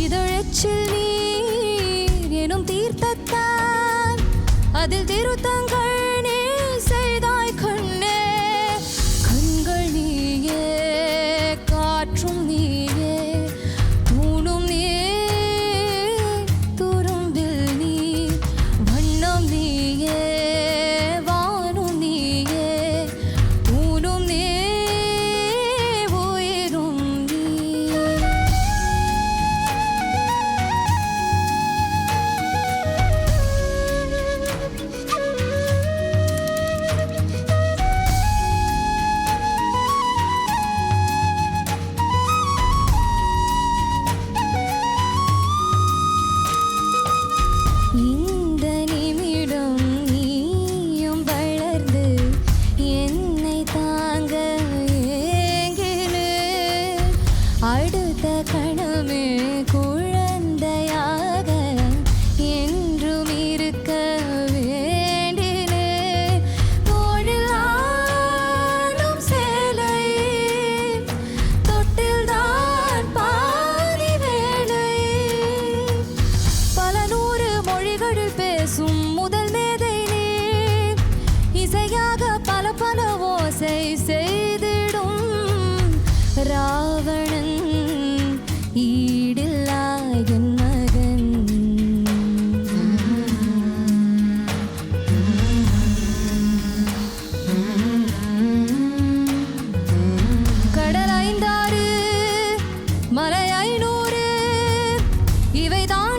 இதழச்சில் நீர் எனும் தீர்த்தத்தான் அதில் திருத்தங்கள் ராவணன் ஈடில்லா என் மகன். கடல் ஐந்தாறு மலை ஐநூறு இவைதான்